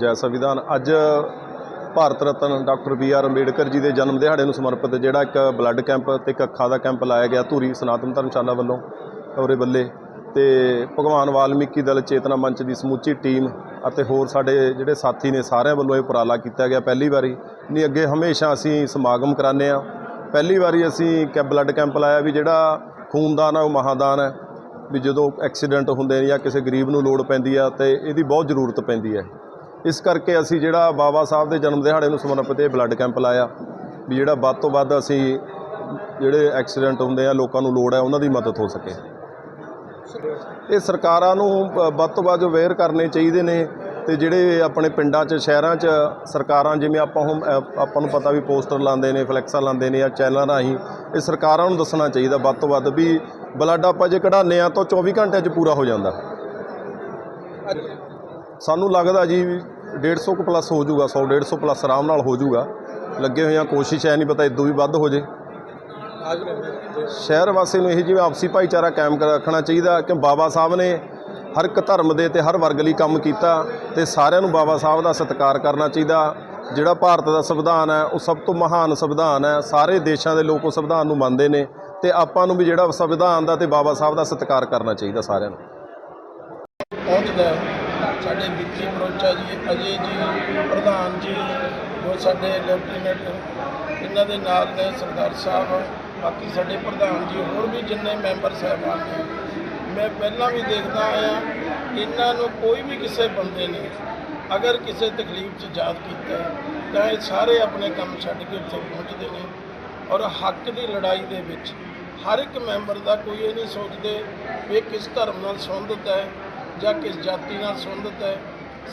ਜੈ ਸੰਵਿਧਾਨ। ਅੱਜ Bharat Ratna doctor B R Ambedkar ji ਦੇ ਜਨਮ ਦਿਹਾੜੇ ਨੂੰ ਸਮਰਪਿਤ ਜਿਹੜਾ ਇੱਕ ਬਲੱਡ ਕੈਂਪ ਤੇ ਇੱਕ ਅੱਖਾਂ ਦਾ ਕੈਂਪ ਲਾਇਆ ਗਿਆ ਧੂਰੀ ਸਨਾਤਨ ਧਰਮਸ਼ਾਲਾ ਵੱਲੋਂ ਔਰੇ ਬੱਲੇ। ਤੇ ਭਗਵਾਨ ਵਾਲਮੀਕੀ ਦਲ ਚੇਤਨਾ ਮੰਚ ਦੀ ਸਮੁੱਚੀ ਟੀਮ ਅਤੇ ਹੋਰ ਸਾਡੇ ਜਿਹੜੇ ਸਾਥੀ ਨੇ ਸਾਰਿਆਂ ਵੱਲੋਂ ਇਹ ਉਪਰਾਲਾ ਕੀਤਾ ਗਿਆ। ਪਹਿਲੀ ਵਾਰੀ ਨਹੀਂ, ਅੱਗੇ ਹਮੇਸ਼ਾ ਅਸੀਂ ਸਮਾਗਮ ਕਰਾਉਂਦੇ ਆ ਪਹਿਲੀ ਵਾਰੀ ਅਸੀਂ ਕੈ ਬਲੱਡ ਕੈਂਪ ਲਾਇਆ ਵੀ ਜਿਹੜਾ ਖੂਨਦਾਨ ਹੈ ਉਹ ਮਹਾਦਾਨ ਹੈ ਵੀ ਜਦੋਂ ਐਕਸੀਡੈਂਟ ਹੁੰਦੇ ਨੇ ਜਾਂ ਕਿਸੇ ਗਰੀਬ ਨੂੰ ਲੋੜ ਪੈਂਦੀ ਆ ਤੇ ਇਹਦੀ ਬਹੁਤ ਜ਼ਰੂਰਤ ਪੈਂਦੀ ਹੈ। ਇਸ ਕਰਕੇ ਅਸੀਂ ਜਿਹੜਾ ਬਾਬਾ ਸਾਹਿਬ ਦੇ ਜਨਮ ਦਿਹਾੜੇ ਨੂੰ ਸਮਰਪਿਤ ਇਹ ਬਲੱਡ ਕੈਂਪ ਲਾਇਆ ਵੀ ਜਿਹੜਾ ਵੱਧ ਤੋਂ ਵੱਧ ਅਸੀਂ ਜਿਹੜੇ ਐਕਸੀਡੈਂਟ ਹੁੰਦੇ ਆ, ਲੋਕਾਂ ਨੂੰ ਲੋੜ ਹੈ, ਉਹਨਾਂ ਦੀ ਮਦਦ ਹੋ ਸਕੇ। ਇਹ ਸਰਕਾਰਾਂ ਨੂੰ ਵੱਧ ਤੋਂ ਵੱਧ ਅਵੇਅਰ ਕਰਨੇ ਚਾਹੀਦੇ ਨੇ ਤੇ ਜਿਹੜੇ ਆਪਣੇ ਪਿੰਡਾਂ 'ਚ, ਸ਼ਹਿਰਾਂ 'ਚ ਸਰਕਾਰਾਂ, ਜਿਵੇਂ ਆਪਾਂ ਹੁਣ ਆਪਾਂ ਨੂੰ ਪਤਾ ਵੀ ਪੋਸਟਰ ਲਾਉਂਦੇ ਨੇ, ਫਲੈਕਸਾਂ ਲਾਉਂਦੇ ਨੇ ਜਾਂ ਚੈਨਲਾਂ ਰਾਹੀਂ, ਇਹ ਸਰਕਾਰਾਂ ਨੂੰ ਦੱਸਣਾ ਚਾਹੀਦਾ ਵੱਧ ਤੋਂ ਵੱਧ ਵੀ ਬਲੱਡ ਆਪਾਂ ਜੇ ਕਢਾਉਂਦੇ ਆ ਤਾਂ 24 ਘੰਟਿਆਂ 'ਚ ਪੂਰਾ ਹੋ ਜਾਂਦਾ। ਸਾਨੂੰ ਲੱਗਦਾ ਜੀ 150 ਕੁ ਪਲੱਸ ਹੋ ਜਾਊਗਾ 100 150 ਪਲੱਸ ਆਰਾਮ ਨਾਲ ਹੋ ਜਾਊਗਾ। ਲੱਗੇ ਹੋਏ ਆ ਕੋਸ਼ਿਸ਼ ਹੈ ਨਹੀਂ ਪਤਾ ਇਦੋਂ ਵੀ ਵੱਧ ਹੋ ਜੇ। ਸ਼ਹਿਰ ਵਾਸੀ ਨੂੰ ਇਹ ਜਿਵੇਂ ਆਪਸੀ ਭਾਈਚਾਰਾ ਕਾਇਮ ਰੱਖਣਾ ਚਾਹੀਦਾ ਕਿ ਬਾਬਾ ਸਾਹਿਬ ਨੇ ਹਰ ਇੱਕ ਧਰਮ ਦੇ ਤੇ ਹਰ ਵਰਗ ਲਈ ਕੰਮ ਕੀਤਾ ਤੇ ਸਾਰਿਆਂ ਨੂੰ ਬਾਬਾ ਸਾਹਿਬ ਦਾ ਸਤਿਕਾਰ ਕਰਨਾ ਚਾਹੀਦਾ। ਜਿਹੜਾ ਭਾਰਤ ਦਾ ਸੰਵਿਧਾਨ ਹੈ, ਉਹ ਸਭ ਤੋਂ ਮਹਾਨ ਸੰਵਿਧਾਨ ਹੈ। ਸਾਰੇ ਦੇਸ਼ਾਂ ਦੇ ਲੋਕ ਉਹ ਸੰਵਿਧਾਨ ਨੂੰ ਮੰਨਦੇ ਨੇ ਤੇ ਆਪਾਂ ਨੂੰ ਵੀ ਜਿਹੜਾ ਸੰਵਿਧਾਨ ਦਾ ਤੇ ਬਾਬਾ ਸਾਹਿਬ ਦਾ ਸਤਿਕਾਰ ਕਰਨਾ ਚਾਹੀਦਾ ਸਾਰਿਆਂ ਨੂੰ। ਪਹੁੰਚਦਾ ਸਾਡੇ ਵਿੱਕੀ ਮਰੋਚਾ ਜੀ ਅਜੇ ਜੀ ਪ੍ਰਧਾਨ ਜੀ ਜੋ ਸਾਡੇ ਲੈਫਟੀਨੈਂਟ ਇਹਨਾਂ ਦੇ ਨਾਲ ਨੇ ਸਰਦਾਰ ਸਾਹਿਬ, ਬਾਕੀ ਸਾਡੇ ਪ੍ਰਧਾਨ ਜੀ, ਹੋਰ ਵੀ ਜਿੰਨੇ ਮੈਂਬਰ ਸਾਹਿਬਾਨ ਨੇ। ਮੈਂ ਪਹਿਲਾਂ ਵੀ ਦੇਖਦਾ ਆਇਆ, ਇਹਨਾਂ ਨੂੰ ਕੋਈ ਵੀ ਕਿਸੇ ਬੰਦੇ ਨੇ ਅਗਰ ਕਿਸੇ ਤਕਲੀਫ 'ਚ ਯਾਦ ਕੀਤਾ ਤਾਂ ਇਹ ਸਾਰੇ ਆਪਣੇ ਕੰਮ ਛੱਡ ਕੇ ਉੱਥੇ ਪਹੁੰਚਦੇ ਨੇ ਔਰ ਹੱਕ ਦੀ ਲੜਾਈ ਦੇ ਵਿੱਚ ਹਰ ਇੱਕ ਮੈਂਬਰ ਦਾ ਕੋਈ ਇਹ ਨਹੀਂ ਸੋਚਦੇ ਵੀ ਇਹ ਕਿਸ ਧਰਮ ਨਾਲ ਸੰਬੰਧਿਤ ਹੈ ਜਾਂ ਕਿਸ ਜਾਤੀ ਨਾਲ ਸੰਬੰਧਿਤ ਹੈ,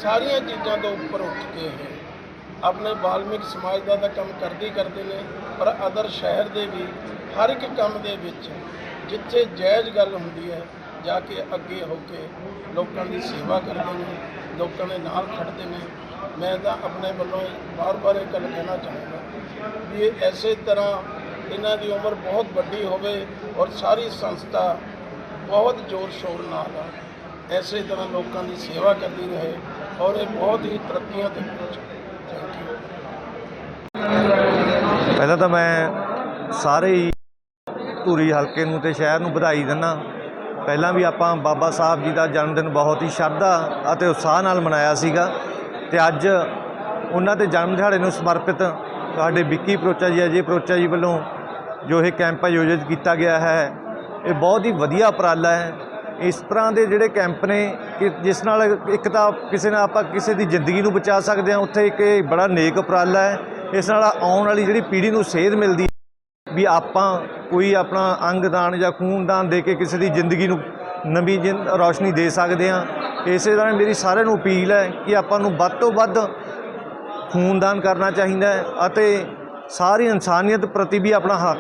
ਸਾਰੀਆਂ ਚੀਜ਼ਾਂ ਤੋਂ ਉੱਪਰ ਉੱਠ ਕੇ ਇਹ ਆਪਣੇ ਬਾਲਮਿਕ ਸਮਾਜ ਦਾ ਤਾਂ ਕੰਮ ਕਰਦੇ ਕਰਦੇ ਨੇ, ਪਰ ਅਦਰ ਸ਼ਹਿਰ ਦੇ ਵੀ ਹਰ ਇੱਕ ਕੰਮ ਦੇ ਵਿੱਚ ਜਿੱਥੇ ਜਾਇਜ਼ ਗੱਲ ਹੁੰਦੀ ਹੈ, ਜਾ ਕੇ ਅੱਗੇ ਹੋ ਕੇ ਲੋਕਾਂ ਦੀ ਸੇਵਾ ਕਰਦੇ ਨੇ, ਲੋਕਾਂ ਦੇ ਨਾਲ ਖੜਦੇ ਨੇ, ਮੈਂ ਤਾਂ ਆਪਣੇ ਵੱਲੋਂ ਬਾਰ-ਬਾਰ ਇਹ ਗੱਲ ਕਹਿਣਾ ਚਾਹੁੰਦਾ ਵੀ ਇਹ ਐਸੇ ਤਰ੍ਹਾਂ ਇਹਨਾਂ ਦੀ ਉਮਰ ਬਹੁਤ ਵੱਡੀ ਹੋਵੇ ਔਰ ਸਾਰੀ ਸੰਸਥਾ ਬਹੁਤ ਜ਼ੋਰ ਸ਼ੋਰ ਨਾਲ ਐਸੇ ਤਰ੍ਹਾਂ ਲੋਕਾਂ ਦੀ ਸੇਵਾ ਕਰਦੀ ਰਹੇ ਔਰ ਇਹ ਬਹੁਤ ਹੀ ਤਰੱਕੀਆਂ ਤੇ ਪਹੁੰਚੇ ਪਹਿਲਾਂ ਤਾਂ ਮੈਂ ਸਾਰੇ ਹੀ ਧੂਰੀ ਹਲਕੇ ਨੂੰ ਤੇ ਸ਼ਹਿਰ ਨੂੰ ਵਧਾਈ ਦਿੰਦਾ। ਪਹਿਲਾਂ ਵੀ ਆਪਾਂ ਬਾਬਾ ਸਾਹਿਬ ਜੀ ਦਾ ਜਨਮ ਦਿਨ ਬਹੁਤ ਹੀ ਸ਼ਰਧਾ ਅਤੇ ਉਤਸ਼ਾਹ ਨਾਲ ਮਨਾਇਆ ਸੀਗਾ ਤੇ ਅੱਜ ਉਹਨਾਂ ਦੇ ਜਨਮ ਦਿਹਾੜੇ ਨੂੰ ਸਮਰਪਿਤ ਸਾਡੇ ਵਿੱਕੀ ਪ੍ਰੋਚਾ ਜੀ ਅਜੇ ਪ੍ਰੋਚਾ ਜੀ ਵੱਲੋਂ ਜੋ ਇਹ ਕੈਂਪ ਆਯੋਜਿਤ ਕੀਤਾ ਗਿਆ ਹੈ, ਇਹ ਬਹੁਤ ਹੀ ਵਧੀਆ ਉਪਰਾਲਾ ਹੈ। ਇਸ ਤਰ੍ਹਾਂ ਦੇ ਜਿਹੜੇ ਕੈਂਪ ਨੇ ਕਿ ਜਿਸ ਨਾਲ ਇੱਕ ਤਾਂ ਕਿਸੇ ਨਾਲ ਆਪਾਂ ਕਿਸੇ ਦੀ ਜ਼ਿੰਦਗੀ ਨੂੰ ਬਚਾ ਸਕਦੇ ਹਾਂ, ਉੱਥੇ ਇੱਕ ਇਹ ਬੜਾ ਨੇਕ ਉਪਰਾਲਾ ਹੈ। ਇਸ ਨਾਲ ਆਉਣ ਵਾਲੀ ਜਿਹੜੀ ਪੀੜ੍ਹੀ ਨੂੰ ਸੇਧ ਮਿਲਦੀ ਹੈ ਵੀ ਆਪਾਂ ਕੋਈ ਆਪਣਾ ਅੰਗ ਦਾਨ ਜਾਂ ਖੂਨ ਦਾਨ ਦੇ ਕੇ ਕਿਸੇ ਦੀ ਜ਼ਿੰਦਗੀ ਨੂੰ ਨਵੀਂ ਜਿੰਦ ਰੌਸ਼ਨੀ ਦੇ ਸਕਦੇ ਹਾਂ। ਇਸੇ ਤਰ੍ਹਾਂ ਮੇਰੀ ਸਾਰਿਆਂ ਨੂੰ ਅਪੀਲ ਹੈ ਕਿ ਆਪਾਂ ਨੂੰ ਵੱਧ ਤੋਂ ਵੱਧ ਖੂਨਦਾਨ ਕਰਨਾ ਚਾਹੀਦਾ ਅਤੇ ਸਾਰੀ ਇਨਸਾਨੀਅਤ ਪ੍ਰਤੀ ਵੀ ਆਪਣਾ ਹੱਕ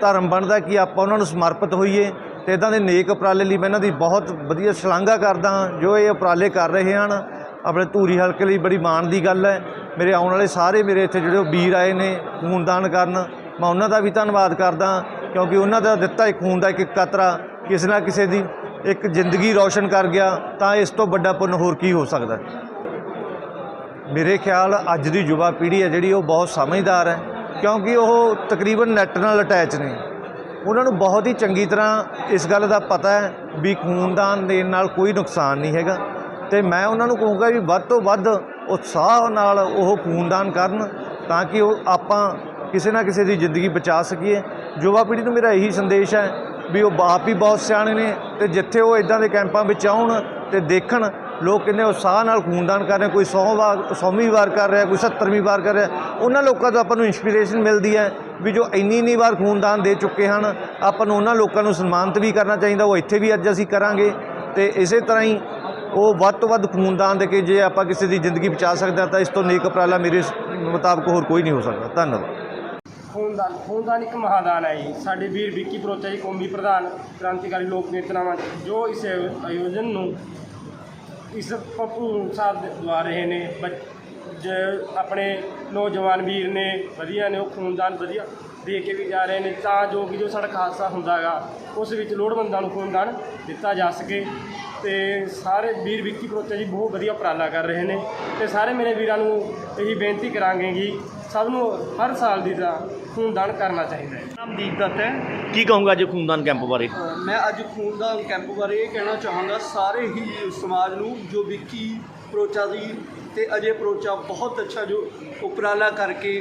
ਧਰਮ ਬਣਦਾ ਕਿ ਆਪਾਂ ਉਹਨਾਂ ਨੂੰ ਸਮਰਪਿਤ ਹੋਈਏ। ਤੇ ਇਦਾਂ ਦੇ ਨੇਕ ਉਪਰਾਲੇ ਲਈ ਮੈਂ ਇਹਨਾਂ ਦੀ ਬਹੁਤ ਵਧੀਆ ਸ਼ਲਾਘਾ ਕਰਦਾ ਹਾਂ, ਜੋ ਇਹ ਉਪਰਾਲੇ ਕਰ ਰਹੇ ਹਨ। ਆਪਣੇ ਧੂਰੀ ਹਲਕੇ ਲਈ ਬੜੀ ਮਾਣ ਦੀ ਗੱਲ ਹੈ। ਮੇਰੇ ਆਉਣ ਵਾਲੇ ਸਾਰੇ ਮੇਰੇ ਇੱਥੇ ਜਿਹੜੇ ਉਹ ਵੀਰ ਆਏ ਨੇ ਖੂਨਦਾਨ ਕਰਨ, ਮੈਂ ਉਹਨਾਂ ਦਾ ਵੀ ਧੰਨਵਾਦ ਕਰਦਾ ਕਿਉਂਕਿ ਉਹਨਾਂ ਦਾ ਦਿੱਤਾ ਇੱਕ ਖੂਨ ਦਾ ਇੱਕ ਇੱਕ ਕਤਰਾ, ਕਿਸੇ ਨਾ ਕਿਸੇ ਦੀ ਇੱਕ ਜ਼ਿੰਦਗੀ ਰੌਸ਼ਨ ਕਰ ਗਿਆ, ਤਾਂ ਇਸ ਤੋਂ ਵੱਡਾ ਪੁੰਨ ਹੋਰ ਕੀ ਹੋ ਸਕਦਾ ਮੇਰੇ ਖਿਆਲ ਅੱਜ ਦੀ ਯੁਵਾ ਪੀੜ੍ਹੀ ਹੈ ਜਿਹੜੀ ਉਹ ਬਹੁਤ ਸਮਝਦਾਰ ਹੈ, ਕਿਉਂਕਿ ਉਹ ਤਕਰੀਬਨ ਨੈਟ ਨਾਲ ਅਟੈਚ ਨੇ। ਉਹਨਾਂ ਨੂੰ ਬਹੁਤ ਹੀ ਚੰਗੀ ਤਰ੍ਹਾਂ ਇਸ ਗੱਲ ਦਾ ਪਤਾ ਹੈ ਵੀ ਖੂਨਦਾਨ ਦੇਣ ਨਾਲ ਕੋਈ ਨੁਕਸਾਨ ਨਹੀਂ ਹੈਗਾ। ਤੇ ਮੈਂ ਉਹਨਾਂ ਨੂੰ ਕਹੂੰਗਾ ਵੀ ਵੱਧ ਤੋਂ ਵੱਧ ਉਤਸ਼ਾਹ ਨਾਲ ਉਹ ਖੂਨਦਾਨ ਕਰਨ ਤਾਂ ਕਿ ਉਹ ਆਪਾਂ ਕਿਸੇ ਨਾ ਕਿਸੇ ਦੀ ਜ਼ਿੰਦਗੀ ਬਚਾ ਸਕੀਏ। ਯੁਵਾ ਪੀੜ੍ਹੀ ਨੂੰ ਮੇਰਾ ਇਹੀ ਸੰਦੇਸ਼ ਹੈ ਵੀ ਉਹ ਬਾਪ ਹੀ ਬਹੁਤ ਸਿਆਣੇ ਨੇ ਤੇ ਜਿੱਥੇ ਉਹ ਇਦਾਂ ਦੇ ਕੈਂਪਾਂ ਵਿੱਚ ਆਉਣ ਤੇ ਦੇਖਣ ਲੋਕ ਕਿੰਨੇ ਉਤਸ਼ਾਹ ਨਾਲ ਖੂਨਦਾਨ ਕਰ ਰਹੇ ਕੋਈ 100 ਵਾਰ 100ਵੀਂ ਵਾਰ ਕਰ ਰਿਹਾ, ਕੋਈ 70ਵੀਂ ਵਾਰ ਕਰ ਰਿਹਾ। ਉਹਨਾਂ ਲੋਕਾਂ ਤੋਂ ਆਪਾਂ ਨੂੰ ਇਨਸਪੀਰੇਸ਼ਨ ਮਿਲਦੀ ਹੈ ਵੀ ਜੋ ਇੰਨੀ ਇੰਨੀ ਵਾਰ ਖੂਨਦਾਨ ਦੇ ਚੁੱਕੇ ਹਨ, ਆਪਾਂ ਨੂੰ ਉਹਨਾਂ ਲੋਕਾਂ ਨੂੰ ਸਨਮਾਨਿਤ ਵੀ ਕਰਨਾ ਚਾਹੀਦਾ, ਉਹ ਇੱਥੇ ਵੀ ਅੱਜ ਅਸੀਂ ਕਰਾਂਗੇ। ਤੇ ਇਸੇ ਤਰ੍ਹਾਂ ਹੀ ਉਹ ਵੱਧ ਤੋਂ ਵੱਧ ਖੂਨਦਾਨ ਦੇ ਕੇ ਜੇ ਆਪਾਂ ਕਿਸੇ ਦੀ ਜ਼ਿੰਦਗੀ ਬਚਾ ਸਕਦੇ ਹਾਂ, ਤਾਂ ਇਸ ਤੋਂ ਨੇਕ ਉਪਰਾਲਾ ਮੇਰੇ ਮੁਤਾਬਕ ਹੋਰ ਕੋਈ ਨਹੀਂ ਹੋ ਸਕਦਾ। ਧੰਨਵਾਦ। ਖੂਨਦਾਨ ਖੂਨਦਾਨ ਇੱਕ ਮਹਾਦਾਨ ਹੈ ਜੀ। ਸਾਡੇ ਵੀਰ ਵਿੱਕੀ ਪ੍ਰੋਚਾ ਜੀ, ਕੌਮੀ ਪ੍ਰਧਾਨ, ਕ੍ਰਾਂਤੀਕਾਰੀ ਲੋਕ ਨੇਤਾਵਾਂ ਜੋ ਇਸ ਆਯੋਜਨ ਨੂੰ ਇਸ ਭਰਪੂਰ ਸਾਹਿਬ ਦਵਾ ਰਹੇ ਨੇ ਬੱਚ- ਜ- ਆਪਣੇ ਨੌਜਵਾਨ ਵੀਰ ਨੇ, ਵਧੀਆ ਨੇ, ਉਹ ਖੂਨਦਾਨ ਵਧੀਆ ਦੇ ਕੇ ਵੀ ਜਾ ਰਹੇ ਨੇ, ਤਾਂ ਜੋ ਕਿ ਜੋ ਸੜਕ ਹਾਦਸਾ ਹੁੰਦਾਗਾ ਉਸ ਵਿੱਚ ਲੋੜਵੰਦਾਂ ਨੂੰ ਖੂਨਦਾਨ ਦਿੱਤਾ ਜਾ ਸਕੇ। ਤੇ ਸਾਰੇ ਵੀਰ ਵਿੱਕੀ ਪ੍ਰੋਚਾ ਜੀ ਬਹੁਤ ਵਧੀਆ ਉਪਰਾਲਾ ਕਰ ਰਹੇ ਨੇ। ਤੇ ਸਾਰੇ ਮੇਰੇ ਵੀਰਾਂ ਨੂੰ ਇਹੀ ਬੇਨਤੀ ਕਰਾਂਗੇ ਕਿ ਸਭ ਨੂੰ ਹਰ ਸਾਲ ਦੀ ਤਰ੍ਹਾਂ ਖੂਨਦਾਨ ਕਰਨਾ ਚਾਹੀਦਾ ਹੈ। ਨਾਮਦੀਪ ਦੱਤ ਹੈ। ਕੀ ਕਹੂੰਗਾ ਅੱਜ ਖੂਨਦਾਨ ਕੈਂਪ ਬਾਰੇ? ਮੈਂ ਅੱਜ ਖੂਨਦਾਨ ਕੈਂਪ ਬਾਰੇ ਇਹ ਕਹਿਣਾ ਚਾਹਾਂਗਾ ਸਾਰੇ ਹੀ ਸਮਾਜ ਨੂੰ ਜੋ ਵਿੱਕੀ ਪ੍ਰੋਚਾ ਦੀ ਤੇ ਅਜੇ ਪ੍ਰੋਚਾ ਬਹੁਤ ਅੱਛਾ ਜੋ ਉਪਰਾਲਾ ਕਰਕੇ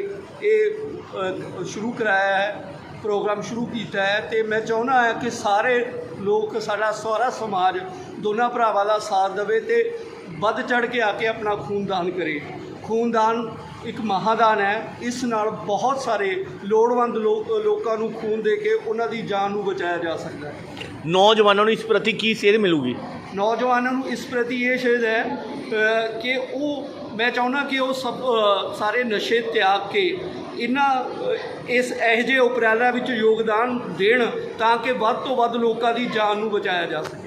ਇਹ ਅ, ਸ਼ੁਰੂ ਕਰਾਇਆ ਹੈ ਪ੍ਰੋਗਰਾਮ ਸ਼ੁਰੂ ਕੀਤਾ ਹੈ ਤੇ ਮੈਂ ਚਾਹੁੰਦਾ ਹਾਂ ਕਿ ਸਾਰੇ ਲੋਕ ਸਾਡਾ ਸਾਰਾ ਸਮਾਜ ਦੋਨਾਂ ਭਰਾਵਾਂ ਦਾ ਸਾਥ ਦੇਵੇ ਤੇ ਵੱਧ ਚੜ ਕੇ ਆ ਕੇ ਆਪਣਾ ਖੂਨਦਾਨ ਕਰੇ। ਖੂਨਦਾਨ ਇੱਕ ਮਹਾਦਾਨ ਹੈ। ਇਸ ਨਾਲ ਬਹੁਤ ਸਾਰੇ ਲੋੜਵੰਦ ਲੋਕ ਨੂੰ ਖੂਨ ਦੇ ਕੇ ਉਹਨਾਂ ਦੀ ਜਾਨ ਨੂੰ ਬਚਾਇਆ ਜਾ ਸਕਦਾ ਹੈ। ਨੌਜਵਾਨਾਂ ਨੂੰ ਇਸ ਪ੍ਰਤੀ ਕੀ ਸੇਧ ਮਿਲੂਗੀ? ਨੌਜਵਾਨਾਂ ਨੂੰ ਇਸ ਪ੍ਰਤੀ ਇਹ ਸ਼ੇਦ ਹੈ ਕਿ ਉਹ ਮੈਂ ਚਾਹੁੰਦਾ ਕਿ ਉਹ ਸਭ ਸਾਰੇ ਨਸ਼ੇ ਤਿਆਗ ਕੇ ਇਹਨਾਂ ਇਸ ਇਹੋ ਜਿਹੇ ਉਪਰਾਲਾ ਵਿੱਚ ਯੋਗਦਾਨ ਦੇਣ ਤਾਂ ਕਿ ਵੱਧ ਤੋਂ ਵੱਧ ਲੋਕਾਂ ਦੀ ਜਾਨ ਨੂੰ ਬਚਾਇਆ ਜਾ ਸਕੇ।